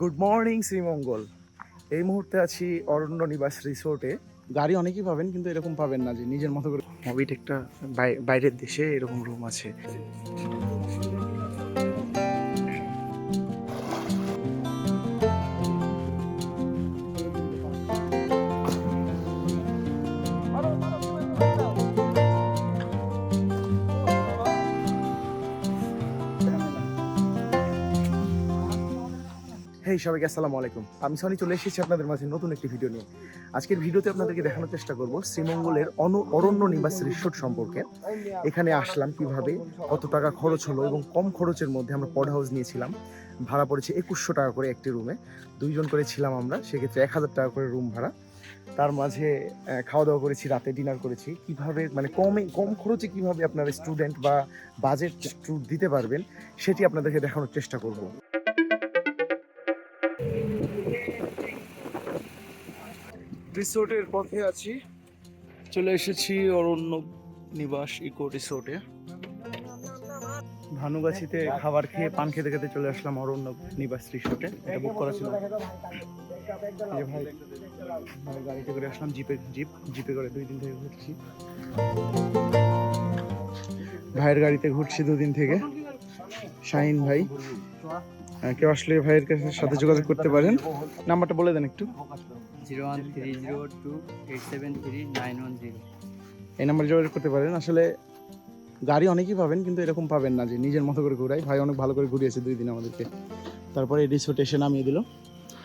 Good morning Sreemangal এই মুহূর্তে আছি অরণ্য নিবাস রিসোর্টে গাড়ি অনেকেই পাবেন কিন্তু এরকম পাবেন না যে নিজের মতো করে। হবিট একটা বাই- বাইরের দেশে এরকম রুম আছে। হেই সবাইকে আসসালামু আলাইকুম। আমি সনি, চলে এসেছি আপনাদের মাঝে নতুন একটি ভিডিও নিয়ে। আজকের ভিডিওতে আপনাদেরকে দেখানোর চেষ্টা করব শ্রীমঙ্গলের অনু, অরণ্য নিবাস রিসোর্ট সম্পর্কে। এখানে আসলাম কীভাবে, কত টাকা খরচ হলো এবং কম খরচের মধ্যে আমরা পড হাউস নিয়েছিলাম। ভাড়া পড়েছে একুশশো টাকা করে একটি রুমে দুইজন করে ছিলাম আমরা, সেক্ষেত্রে এক হাজার টাকা করে রুম ভাড়া। তার মাঝে খাওয়া দাওয়া করেছি, রাতে ডিনার করেছি। কীভাবে মানে কমে, কম খরচে কীভাবে আপনারা স্টুডেন্ট বা বাজেট দিতে পারবেন, সেটি আপনাদেরকে দেখানোর চেষ্টা করব। রিসোর্টের পথে আছি। চলে এসেছি অরণ্য নিবাস ইকো রিসোর্টে। ভানুগাছিতে খাবার খেয়ে পান খেতে খেতে চলে আসলাম অরণ্য নিবাস রিসোর্টে। এটা বুক করা ছিল। যে গাড়িতে করে আসলাম, জিপে, জিপ, জিপে করে দুই দিন থেকে ঘুরছি। ভাইয়ের গাড়িতে ঘুরছি দুদিন থেকে। শাহিন ভাই। কেউ আসলে ভাইয়ের কাছে সাথে যোগাযোগ করতে পারেন। নাম্বারটা বলে দেন একটু। Zero one three zero two eight seven three nine one zero. এই নাম্বারে যোগাযোগ করতে পারেন। আসলে গাড়ি অনেকেই পাবেন কিন্তু এরকম পাবেন না যে নিজের মতো করে ঘুরাই ভাই অনেক ভালো করে ঘুরিয়েছে দুই দিন আমাদেরকে। তারপরে রিসোর্টে এসে নামিয়ে দিল।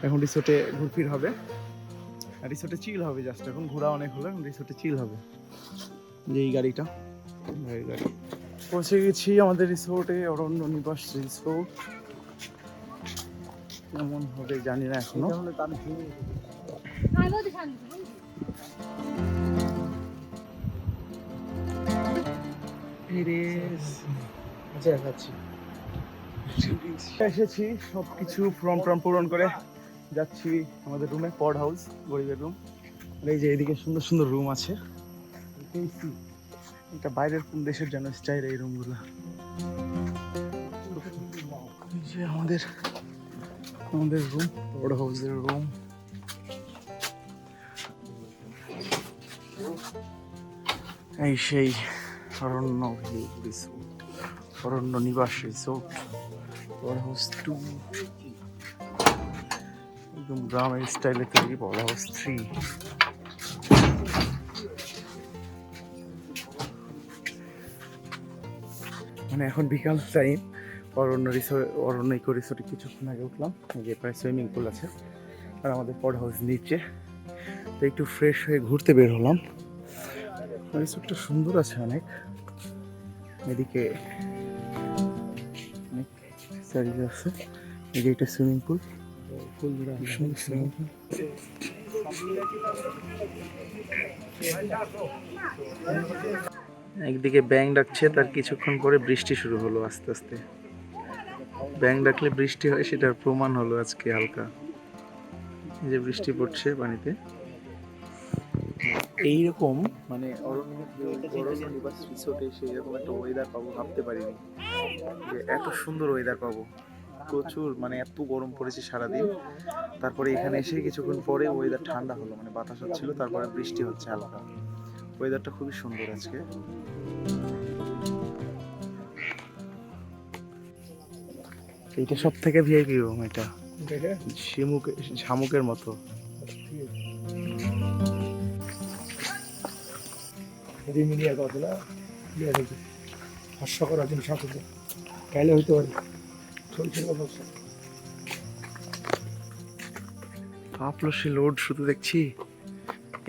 এখন রিসোর্টে ঘুরফির হবে। রিসোর্টে চিল হবে জাস্ট এখন ঘোরা অনেক হলো এখন রিসোর্টে চিল হবে। যে এই গাড়িটা ভাইয়ের গাড়ি। পৌঁছে গেছি আমাদের রিসোর্টে অরণ্য নিবাস রিসোর্ট কেমন হবে জানি না এখনও। এসেছি সব কিছু ফর্ম টর্ম পূরণ করে যাচ্ছি আমাদের রুমে পড হাউস গরিবের রুম এই যে এদিকে সুন্দর সুন্দর রুম আছে। এটা বাইরের কোন দেশের যেন স্টাইল এই রুমগুলো আমাদের আমাদের রুম পড হাউসের রুম এই সেই অরণ্য ভিউ রিসোর্ট অরণ্য নিবাস রিসোর্ট পড হাউস টু একদম গ্রামের স্টাইলে তৈরি পড হাউস থ্রি মানে এখন বিকাল time Aranya resort Aranya eco রিসোর্টে কিছুক্ষণ আগে উঠলাম যে প্রায় সুইমিং পুল আছে। আর আমাদের পড হাউস নিচে। তো একটু ফ্রেশ হয়ে ঘুরতে বের হলাম। রিসোর্টটা সুন্দর আছে অনেক। এদিকে অনেক সার্ভিস আছে। এই যে এটা সুইমিং পুল সুইমিং পুল একদিকে ব্যাং ডাকছে, তার কিছুক্ষণ পরে বৃষ্টি শুরু হলো আস্তে আস্তে। ব্যাং ডাকলে বৃষ্টি হয়, সেটার প্রমাণ হলো আজকে হালকা। যে বৃষ্টি পড়ছে পানিতে। এইরকম মানে রিসোর্টে এসে এরকম একটা ওয়েদার পাবো ভাবতে পারিনি যে এত সুন্দর ওয়েদার পাবো। প্রচুর মানে এত গরম পড়েছে সারাদিন। তারপরে এখানে এসে কিছুক্ষণ পরে ওয়েদার ঠান্ডা হলো মানে বাতাস হচ্ছিল, তারপরে বৃষ্টি হচ্ছে হালকা। ওয়েদারটা খুবই সুন্দর আজকে। এইটা সব থেকে ভিআইপি রুম এটা। শিমুক শামুকের মতো। মিলিয়ে কথা না ইয়ে হয়েছে হাস্যকর সাথে কাইলে হইতে পারে। চলছে অবস্থা। আপলসি লোড শুধু দেখছি।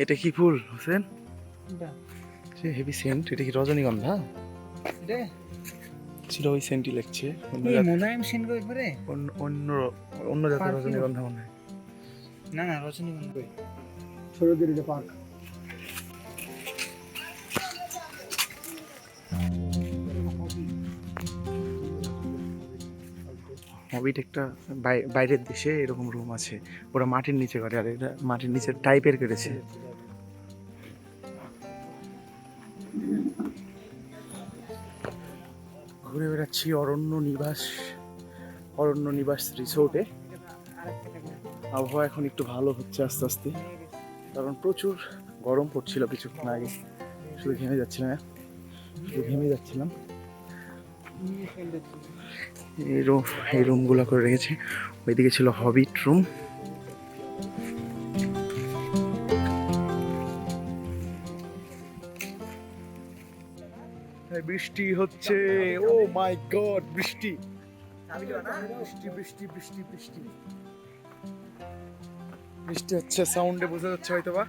এটা কি ফুল হোসেন? সে হেভি সেন্ট এটা কি রজনীগন্ধা? ছিল ওই সেন্টই লাগছে মোলায়েম সেন একবারে? অন্য অন্য অন্য জাতের রজনীগন্ধা মনে হয়। না না রজনীগন্ধা এটা পার্ক। হবিট একটা বাই- বাইরের দেশে এরকম রুম আছে। ওরা মাটির নিচে করে আর এটা মাটির নিচে টাইপের করেছে। ঘুরে বেড়াচ্ছি অরণ্য নিবাস অরণ্য নিবাস রিসোর্টে আবহাওয়া এখন একটু ভালো হচ্ছে আস্তে আস্তে, কারণ প্রচুর গরম পড়ছিল কিছুক্ষণ আগে। শুধু ঘেমে যাচ্ছিলাম শুধু ঘেমে যাচ্ছিলাম। এই রুম এই রুমগুলো করে রেখেছে। ওইদিকে ছিল হবিট রুম বৃষ্টি হচ্ছে। ও মাই গড বৃষ্টি। বৃষ্টি বৃষ্টি বৃষ্টি বৃষ্টি। বৃষ্টি হচ্ছে সাউন্ডে বোঝা যাচ্ছে হয়তো বা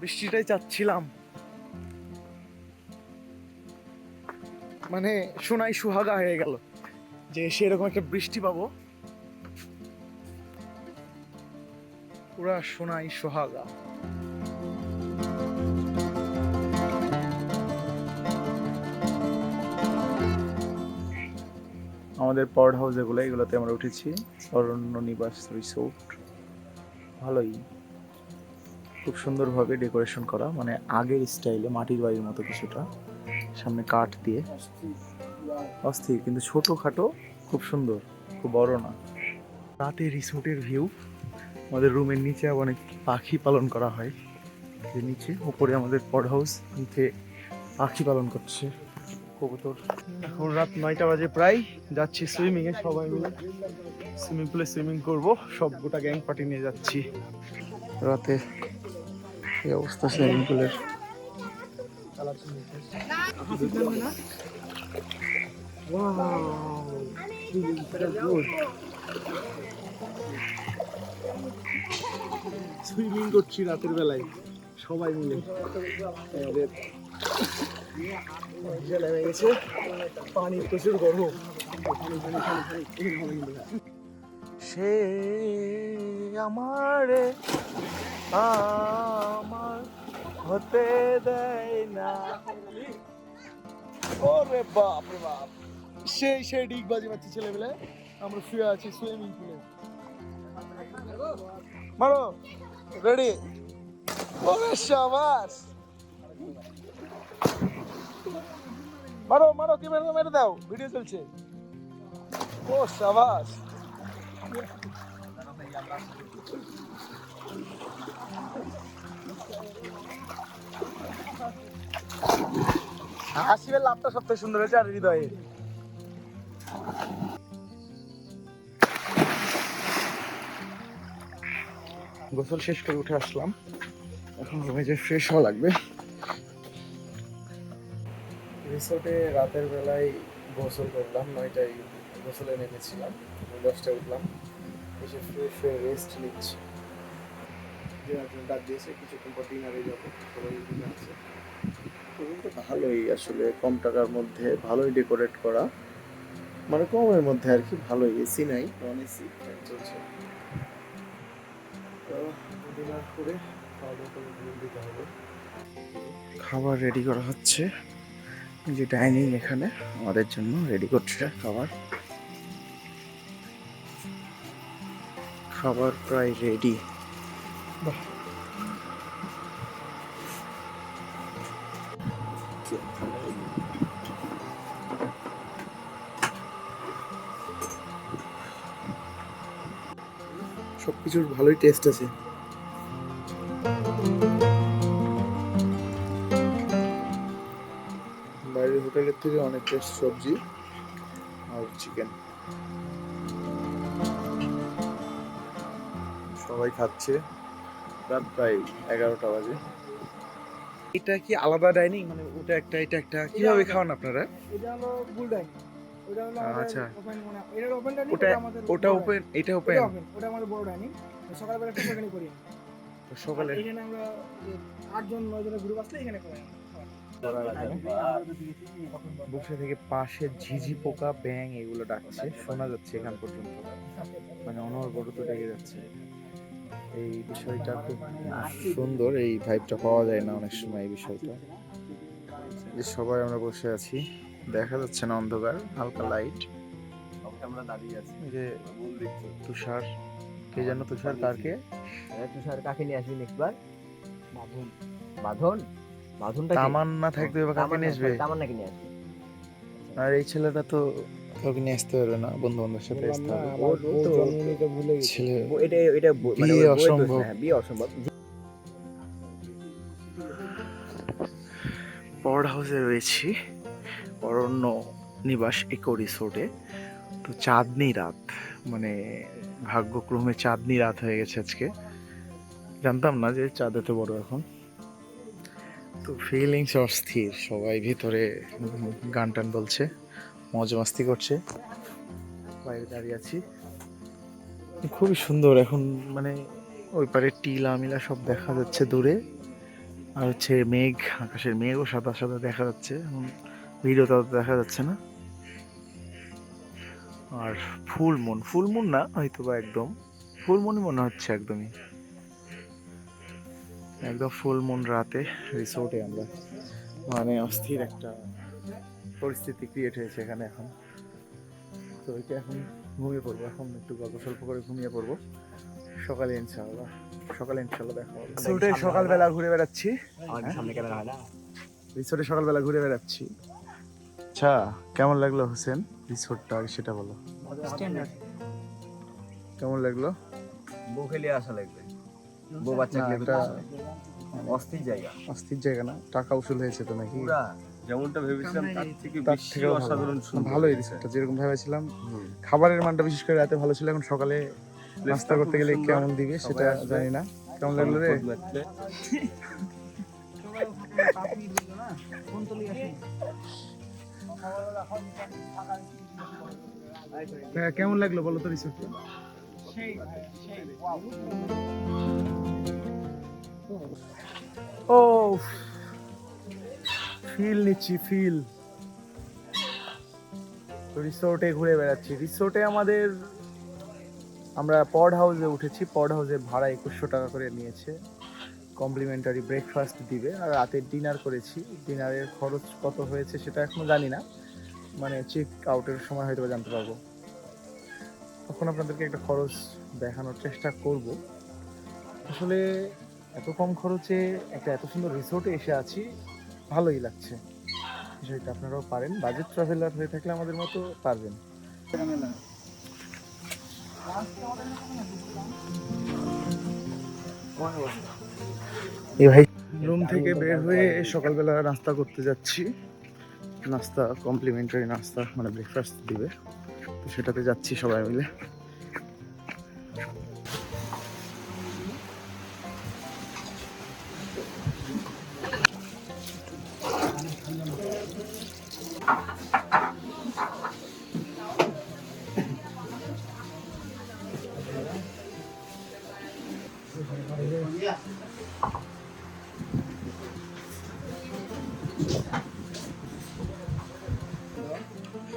বৃষ্টিটাই চাচ্ছিলাম। মানে সোনাই সুহাগা হয়ে গেল। যে সেরকম একটা বৃষ্টি পাবো। পুরা সোনাই সোহাগা। আমাদের পড হাউস এগুলো, এগুলোতে আমরা উঠেছি। অরণ্য নিবাস রিসোর্ট ভালোই। খুব সুন্দরভাবে ডেকোরেশন করা মানে আগের স্টাইলে মাটির বাড়ির মতো কিছুটা। সামনে কাঠ দিয়ে। অস্থির, কিন্তু ছোটোখাটো, খুব সুন্দর, খুব বড় না। রাতে রিসোর্টের ভিউ আমাদের রুমের নিচে অনেক পাখি পালন করা হয়। নিচে, উপরে আমাদের পড হাউস, নিচে পাখি পালন করছে। কবুতর। এখন রাত নয়টা বাজে প্রায়, যাচ্ছি সুইমিং এ সবাই মিলে। সুইমিং পুলে সুইমিং করব, সব গোটা গ্যাং পার্টি নিয়ে যাচ্ছি। রাতে এই অবস্থা সুইমিং পুলের সুইমিং করছি রাতের বেলায়, সবাই মিলে। গেছে পানি প্রচুর গরম। সে আমারে আমার হতে দেয় না। ওরে বাপ রে বাপ। সেই সেই ডিগ বাজি মারছি ছেলেবেলে। আমরা শুয়ে আছি সুইমিং পুলে। মারো। রেডি। ওরে শাবাশ মারো মারো, কি মেরে মেরে দাও। ভিডিও চলছে। ও শাবাশ হাসিবের লাভটা সবথেকে সুন্দর হয়েছে আর হৃদয়ে। গোসল শেষ করে উঠে আসলাম। এখন রুমে যে ফ্রেশ হওয়া লাগবে। রিসোর্টে রাতের বেলায় গোসল করলাম নয়টায় গোসলে নেমেছিলাম দশটায় উঠলাম এসে ফ্রেশ হয়ে রেস্ট নিচ্ছি। ডিনার ডাক দিয়েছে কিছুক্ষণ পর ডিনারে যাব আছে। রুমটা ভালোই আসলে কম টাকার মধ্যে ভালোই ডেকোরেট করা। মানে কমের মধ্যে আর কি ভালোই এসি নাই নন এসি চলছে। ডিনার করে খাওয়া দাওয়া করে দিতে হবে। খাবার রেডি করা হচ্ছে। যে ডাইনিং এখানে, আমাদের জন্য রেডি করছে খাবার। খাবার প্রায় রেডি সবকিছুর ভালোই টেস্ট আছে। থেকে অনেক টেস্ট সবজি আর চিকেন সবাই খাচ্ছে। রাত প্রায় এগারোটা বাজে। এটা কি আলাদা ডাইনিং মানে ওটা একটা এটা একটা। কীভাবে খাওয়ান আপনারা? এটা হলো বুল ডাইন ওটা হলো আচ্ছা। ওপেন মানে এটার ওপেন ডাইনিং ওটা আমাদের ওটা ওপেন এটা। ওপেন ওটা আমাদের বড় ডাইনিং সকালবেলা একটু করি সকালে। এখানে আমরা আটজন নয় জনের গ্রুপ আসলে এখানে করি বসে থেকে পাশে ঝিঝি পোকা ব্যাং এগুলো ডাকছে। শোনা যাচ্ছে এখান পর্যন্ত। মানে অনবরত ডেকে যাচ্ছে। এই বিষয়টা খুব সুন্দর। এই ভাইবটা পাওয়া যায় না অনেক সময় এই বিষয়টা। যে সবাই আমরা বসে আছি। দেখা যাচ্ছে না অন্ধকার হালকা লাইট আমরা দাঁড়িয়ে আছি যে তুষার কে যেন তুষার কারকে? তুষার কাকে নিয়ে আসবি নেক্সট বার? বাঁধন। বাঁধন? বাঁধনটা তামান্না থাকবে বা কাকে নিয়ে আসবে? তামান্নাকে নিয়ে আসবি? আর এই ছেলেটা তো কাউকে নিয়ে আসতে পারবে না বন্ধু বান্ধবের সাথে আসতে হবে। ছেলে এটা এটা মানে দোষ অসম্ভব। হ্যাঁ, বিয়ে অসম্ভব। পড হাউসে রয়েছি অরণ্য নিবাস ইকো রিসোর্টে। তো চাঁদনি রাত মানে ভাগ্যক্রমে চাঁদনি রাত হয়ে গেছে আজকে। জানতাম না যে চাঁদ এত বড় এখন। তো ফিলিংস অস্থির। সবাই ভিতরে গান টান বলছে, মজ করছে। বাইরে দাঁড়িয়ে আছি। খুবই সুন্দর এখন মানে ওই পারে টিলা মিলা সব দেখা যাচ্ছে দূরে। আর হচ্ছে মেঘ, আকাশের মেঘও সাদা সাদা দেখা যাচ্ছে। এখন ভিডিওতে অত দেখা যাচ্ছে না। আর ফুল মুন ফুল মুন না হয়তো বা একদম। ফুল মুনই মনে হচ্ছে একদমই। একদম ফুল মুন রাতে রিসোর্টে আমরা। মানে অস্থির একটা পরিস্থিতি ক্রিয়েট হয়েছে এখানে এখন। তো ওইটা এখন ঘুমিয়ে পড়ব এখন একটু গল্প স্বল্প করে ঘুমিয়ে পড়ব। সকালে ইনশাআল্লাহ সকালে ইনশাআল্লাহ দেখা হবে। রিসোর্টে সকালবেলা ঘুরে বেড়াচ্ছি। আমার সামনে ক্যামেরা হয় না? রিসোর্টে সকালবেলা ঘুরে বেড়াচ্ছি। আচ্ছা কেমন লাগল হোসেন রিসোর্টটা আগে সেটা বলো। কেমন লাগল? খেলে আসা লাগবে। বউ বাচ্চা একটা অস্থির জায়গা? অস্থির জায়গা না টাকা উসুল হয়েছে তো নাকি? যেমনটা ভেবেছিলাম তার থেকে বেশি। অসাধারণ ভালোই রিসোর্টটা যেরকম ভেবেছিলাম। খাবারের মানটা বিশেষ করে রাতে ভালো ছিল এখন সকালে নাস্তা করতে গেলে কেমন দিবে সেটা জানি না। কেমন লাগল রে? হ্যাঁ, কেমন লাগল বলো তো রিসোর্টটা ও ফিল নিচ্ছি ফিল রিসোর্টে ঘুরে বেড়াচ্ছি। রিসোর্টে আমাদের, আমরা পড হাউসে উঠেছি। পড হাউসের ভাড়া একুশশো টাকা করে নিয়েছে। কমপ্লিমেন্টারি ব্রেকফাস্ট দিবে। আর রাতের ডিনার করেছি। ডিনারের খরচ কত হয়েছে সেটা এখনও জানি না। মানে চেক আউটের সময় হয়তো জানতে পারব। তখন আপনাদেরকে একটা খরচ দেখানোর চেষ্টা করব। আসলে এত কম খরচে একটা এত সুন্দর রিসোর্টে এসে আছি ভালোই লাগছে। বিষয়টা আপনারাও পারেন বাজেট ট্রাভেলার হয়ে থাকলে আমাদের মতো পারবেন। এই ভাই রুম থেকে বের হয়ে সকালবেলা নাস্তা করতে যাচ্ছি। নাস্তা কমপ্লিমেন্টারি নাস্তা মানে ব্রেকফাস্ট দিবে। তো সেটাতে যাচ্ছি সবাই মিলে।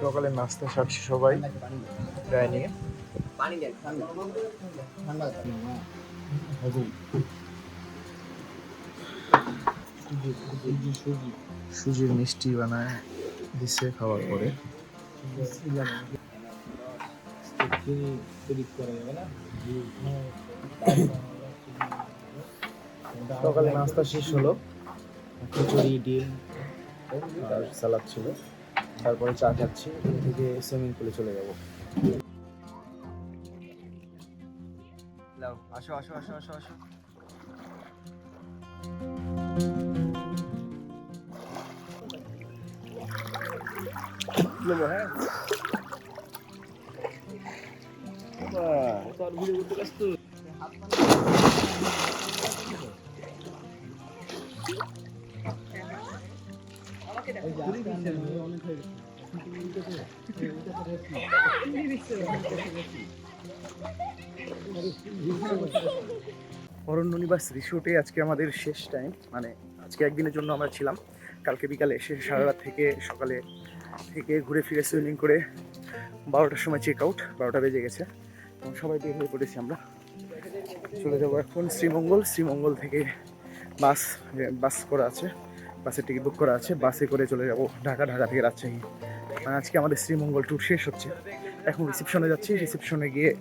সকালে নাস্তা সারছি সবাই। এ পানি সুজির মিষ্টি বানায়, দিছে খাওয়ার পরে। সকালে নাস্তা শেষ হলো। খিচুড়ি, ডিম আর সালাদ ছিল। তারপরে চা খাচ্ছি এখান থেকে সুইমিং পুলে চলে যাব। আসো আসো আসো আসো অরণ্য নিবাস রিসোর্টে আজকে আমাদের শেষ টাইম মানে আজকে একদিনের জন্য আমরা ছিলাম। কালকে বিকালে এসে সারা রাত থেকে সকালে থেকে ঘুরে ফিরে সুইমিং করে বারোটার সময় চেক আউট বারোটা বেজে গেছে। এবং সবাই বের হয়ে পড়েছি আমরা। চলে যাব এখন শ্রীমঙ্গল। শ্রীমঙ্গল থেকে বাস বাস করা আছে। বাসের টিকিট বুক করা আছে, বাসে করে চলে যাব ঢাকা ঢাকা থেকে রাজশাহী। মানে আজকে আমাদের শ্রীমঙ্গল ট্যুর শেষ হচ্ছে। এখন রিসেপশনে যাচ্ছি রিসেপশনে গিয়ে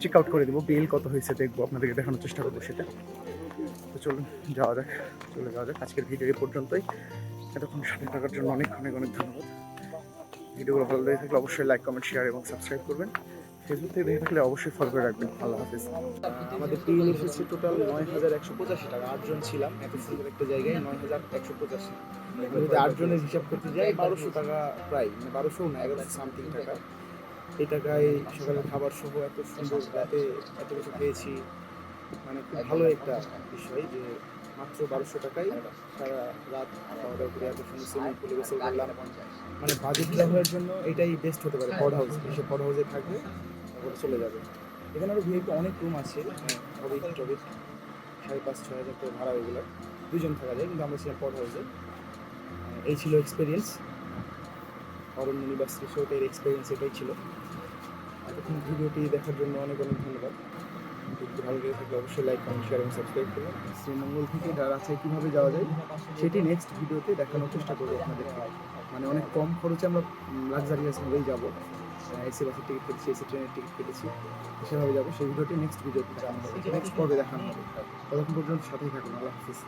চেক আউট করে দেবো বিল কত হয়েছে দেখব, আপনাদেরকে দেখানোর চেষ্টা করব সেটা। তো চলুন, যাওয়া যাক, চলে যাওয়া যাক। আজকের ভিডিও এই পর্যন্তই। এতক্ষণ সাথে থাকার জন্য অনেক অনেক অনেক ধন্যবাদ। ভিডিওগুলো ভালো লেগে থাকলে অবশ্যই লাইক কমেন্ট শেয়ার এবং সাবস্ক্রাইব করবেন। ফেসবুক থেকে দেখে থাকলে অবশ্যই ফলো করে রাখবেন। আল্লাহ হাফিজ। আমাদের বিল এসেছে টোটাল নয় হাজার একশো পঁচাশি টাকা। আটজন ছিলাম, এত সুন্দর একটা জায়গায় নয় হাজার একশো পঁচাশি। যদি আটজনের হিসাব করতে যাই, বারোশো টাকা প্রায় মানে বারোশো না, এগারোশো সামথিং টাকা। এই টাকায় সকালে খাবার সহ এত সুন্দর রাতে এত কিছু পেয়েছি মানে খুব ভালো একটা বিষয় যে মাত্র বারোশো টাকায় সারা রাত খাওয়া দাওয়া করে এত সুন্দর সুইমিং পুলে গোসল করলাম মানে বাজেট ব্যবহারের জন্য এটাই বেস্ট হতে পারে, পড হাউস এসে পড হাউসে থাকবে তারপরে চলে যাবে। এখানে আরও ভিআইপি অনেক রুম আছে। টবিট সাড়ে পাঁচ, ছয় হাজার করে ভাড়া ওইগুলো দুজন থাকা যায়, কিন্তু আমরা ছিলাম পড হাউসে এই ছিল এক্সপিরিয়েন্স অরণ্য নিবাস রিসোর্টের এক্সপিরিয়েন্স এটাই ছিল। এতক্ষণ ভিডিওটি দেখার জন্য অনেক অনেক ধন্যবাদ। যদি ভালো লেগে থাকলে অবশ্যই লাইক কমেন্ট শেয়ার এবং সাবস্ক্রাইব করবেন শ্রীমঙ্গল থেকে আছে, কীভাবে যাওয়া যায়, সেটি নেক্সট ভিডিওতে দেখানোর চেষ্টা করব আপনাদেরকে। মানে অনেক কম খরচে আমরা লাক্সারিয়াস ভাবেই যাব। এসি বাসের টিকিট কেটেছি এসি ট্রেনের টিকিট কেটেছি, সেভাবে যাব। সেই ভিডিওটি নেক্সট ভিডিওতে নেক্সট পর্বে দেখানো হবে। ততক্ষণ পর্যন্ত সাথেই থাকুন। আল্লাহ হাফিজ।